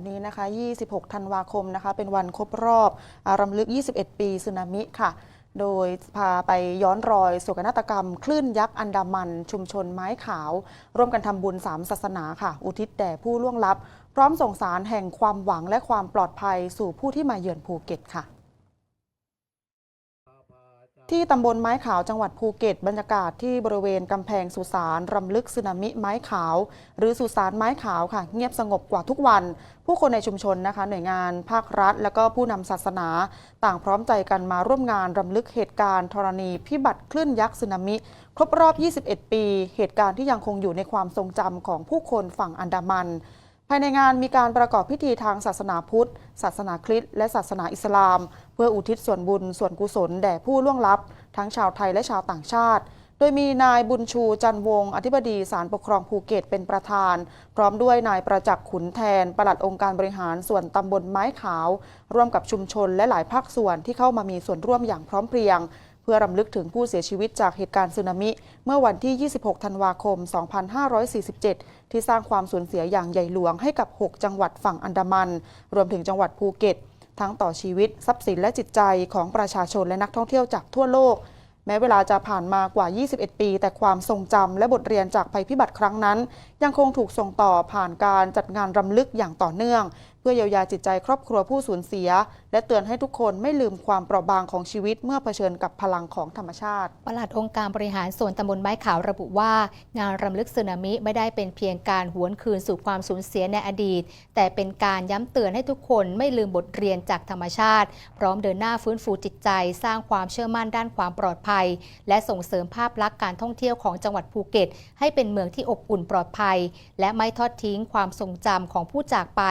วันนี้นะคะ 26 ธันวาคมนะคะ เป็นวันครบรอบอารำลึก 21 ปีสึนามิค่ะ โดยพาไปย้อนรอยโศกนาฏกรรม คลื่นยักษ์อันดามัน ชุมชนไม้ขาว ร่วมกันทำบุญสามศาสนาค่ะ อุทิศแด่ผู้ล่วงลับ พร้อมส่งสารแห่งความหวังและความปลอดภัยสู่ผู้ที่มาเยือนภูเก็ตค่ะ ที่ตำบลไม้ขาวจังหวัดภูเก็ตบรรยากาศที่บริเวณกำแพงสุสานรำลึกสึนามิไม้ขาว หรือสุสานไม้ขาวค่ะ เงียบสงบกว่าทุกวัน ผู้คนในชุมชนนะคะ หน่วยงานภาครัฐ และก็ผู้นำศาสนา ต่างพร้อมใจกันมาร่วมงานรำลึกเหตุการณ์ธรณีพิบัติคลื่นยักษ์สึนามิ ครบรอบ 21 ปี เหตุการณ์ที่ยังคงอยู่ในความทรงจำของผู้คนฝั่งอันดามัน ภายในงานมีการประกอบพิธีทางศาสนาพุทธ ศาสนาคริสต์และศาสนาอิสลาม เพื่ออุทิศส่วนบุญส่วนกุศลแด่ผู้ล่วงลับ ทั้งชาวไทยและชาวต่างชาติ โดยมีนายบุญชูจันวงศ์อธิบดีศาลปกครองภูเก็ตเป็นประธาน พร้อมด้วยนายประจักษ์ขุนแทน ปลัดองค์การบริหารส่วนตำบลไม้ขาว ร่วมกับชุมชนและหลายภาคส่วนที่เข้ามามีส่วนร่วมอย่างพร้อมเพรียง พื่อรำลึกถึงผู้เสียชีวิตจากเหตุการณ์สึนามิ เมื่อวันที่ 26 ธันวาคม 2547 ที่สร้างความสูญเสียอย่างใหญ่หลวงให้กับ 6 จังหวัดฝั่งอันดามัน รวมถึงจังหวัดภูเก็ต ทั้งต่อชีวิต ทรัพย์สินและจิตใจของประชาชนและนักท่องเที่ยวจากทั่วโลก แม้เวลาจะผ่านมากว่า 21 ปี แต่ความทรงจำและบทเรียนจากภัยพิบัติครั้งนั้น ยังคงถูกส่งต่อผ่านการจัดงานรำลึกอย่างต่อเนื่อง พื่อเยียวยาจิตใจครอบครัวผู้สูญเสีย และเตือนให้ทุกคนไม่ลืมความเปราะบางของชีวิตเมื่อเผชิญกับพลังของธรรมชาติปลัดองค์การบริหารส่วนตำบลไม้ขาวระบุว่า งานรำลึกสึนามิไม่ได้เป็นเพียงการหวนคืนสู่ความสูญเสียในอดีต แต่เป็นการย้ำเตือนให้ทุกคนไม่ลืมบทเรียนจากธรรมชาติ พร้อมเดินหน้าฟื้นฟูจิตใจ สร้างความเชื่อมั่นด้านความปลอดภัย และส่งเสริมภาพลักษณ์การท่องเที่ยวของจังหวัดภูเก็ต ให้เป็นเมืองที่อบอุ่นปลอดภัย และไม่ทอดทิ้งความทรงจำของผู้จากไป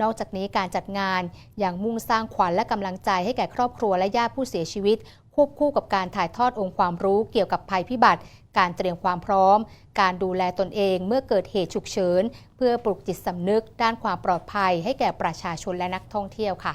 นอกอกจากนี้การจัดงานยังมุ่งสร้างขวัญและกำลังใจให้แก่ครอบครัวและญาติผู้เสียชีวิต ควบคู่กับการถ่ายทอดองค์ความรู้เกี่ยวกับภัยพิบัติ การเตรียมความพร้อม การดูแลตนเองเมื่อเกิดเหตุฉุกเฉิน เพื่อปลุกจิตสำนึก ด้านความปลอดภัย ให้แก่ประชาชนและนักท่องเที่ยวค่ะ